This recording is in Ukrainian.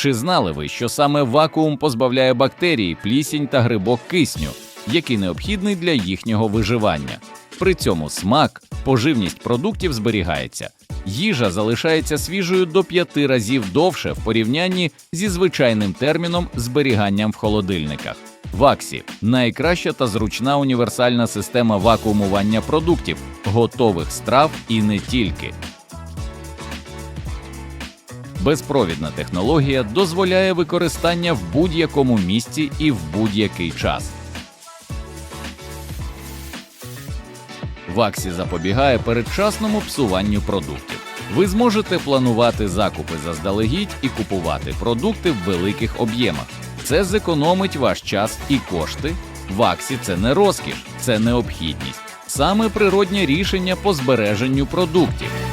Чи знали ви, що саме вакуум позбавляє бактерій, плісінь та грибок кисню, який необхідний для їхнього виживання? При цьому смак, поживність продуктів зберігається. Їжа залишається свіжою до п'яти разів довше в порівнянні зі звичайним терміном зберіганням в холодильниках. Ваксі найкраща та зручна універсальна система вакуумування продуктів, готових страв і не тільки. Безпровідна технологія дозволяє використання в будь-якому місці і в будь-який час. Ваксі запобігає передчасному псуванню продуктів. Ви зможете планувати закупи заздалегідь і купувати продукти в великих об'ємах. Це зекономить ваш час і кошти. Ваксі це не розкіш, це необхідність. Саме природнє рішення по збереженню продуктів.